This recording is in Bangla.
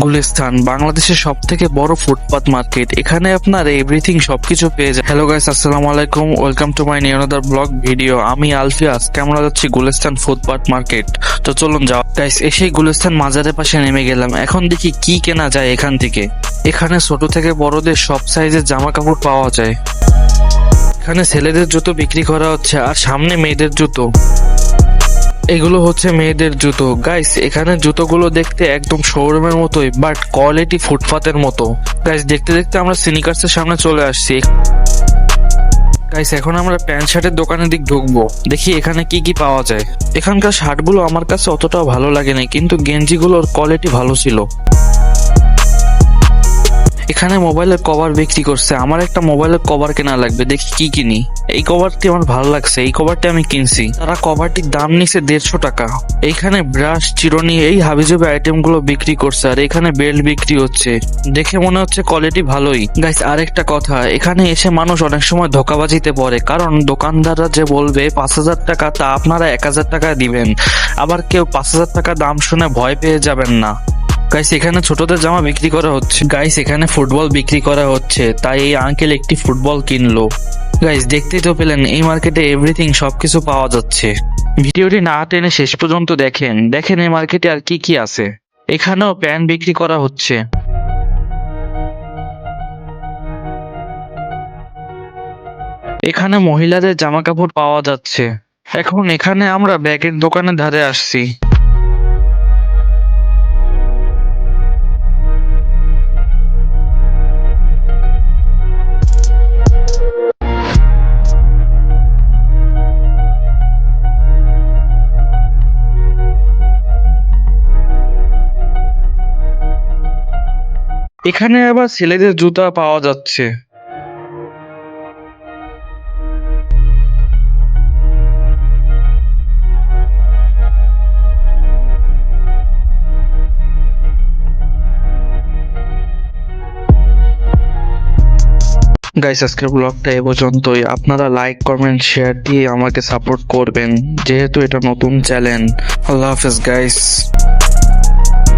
গুলিস্তান, বাংলাদেশের সব থেকে বড় ফুটপাথ মার্কেট। এখানে আপনার এভরিথিং সবকিছু পেয়ে যায় হ্যালো গাইস আসসালামু আলাইকুম। Welcome to my new another blog video আমি আলফিয়াস। কেমন যাচ্ছি গুলিস্তান ফুটপাথ মার্কেট। তো চলুন যাও গাইস এসেই গুলিস্তান মাজারের পাশে নেমে গেলাম। এখন দেখি কি কেনা যায় এখান থেকে। এখানে ছোট থেকে বড়দের সব সাইজের জামা কাপড় পাওয়া যায়। এখানে ছেলেদের জুতো বিক্রি করা হচ্ছে আর সামনে মেয়েদের জুতো। এগুলো হচ্ছে মেয়েদের জুতো। গাইস এখানে জুতোগুলো দেখতে একদম শোরুমের মতোই বাট কোয়ালিটি ফুটপাতের মতো। গাইস দেখতে দেখতে আমরা সিনিকার্সের সামনে চলে আসছি। গাইস এখন আমরা প্যান্ট শার্টের দোকানের দিক ঢুকবো। দেখি এখানে কি কি পাওয়া যায়। এখানকার শার্টগুলো আমার কাছে অতটাও ভালো লাগেনি, কিন্তু গেঞ্জিগুলোর কোয়ালিটি ভালো ছিল। এখানে মোবাইলের কভার বিক্রি করছে। আমার একটা মোবাইলের কভার কেনা লাগবে, দেখি কি কিনি। এই কভারটি আমার ভালো লাগছে, এই কভারটি আমি কিনছি। তারা কভারটির দাম নিছে দেড়শো টাকা। এইখানে ব্রাশ চিরনি, এই হাবিজাবি আইটেমগুলো বিক্রি করছে, আর এখানে বেল্ট বিক্রি হচ্ছে। দেখে মনে হচ্ছে কোয়ালিটি ভালোই। গাইস আরেকটা কথা, এখানে এসে মানুষ অনেক সময় ধোকাবাজিতে পড়ে, কারণ দোকানদাররা যে বলবে, পাঁচ হাজার টাকা তা আপনারা এক হাজার টাকা দিবেন। আবার কেউ পাঁচ হাজার টাকা দাম শুনে ভয় পেয়ে যাবেন না। গাইস এখানে ছোটদের জামা বিক্রি করা হচ্ছে। গাইস এখানে ফুটবল বিক্রি করা হচ্ছে। তাই এই আঙ্কেল একটি ফুটবল কিনলো। গাইস দেখতেই তো পেলেন, এই মার্কেটে এভরিথিং সবকিছু পাওয়া যাচ্ছে। ভিডিওটি না টেনে শেষ পর্যন্ত দেখেন। দেখেন এই মার্কেটে আর কি কি আছে। এখানেও প্যান্ট বিক্রি করা হচ্ছে। এখানে মহিলাদের জামা কাপড় পাওয়া যাচ্ছে। এখন এখানে আমরা ব্যাগের দোকানের ধারে আসছি। এখানে আবার ছেলেদের জুতা পাওয়া যাচ্ছে। গাইস আজকের ব্লগটা এ পর্যন্তই। আপনারা লাইক কমেন্ট শেয়ার দিয়ে আমাকে সাপোর্ট করবেন। যেহেতু এটা নতুন চ্যানেল আল্লাহ হাফেজ গাইস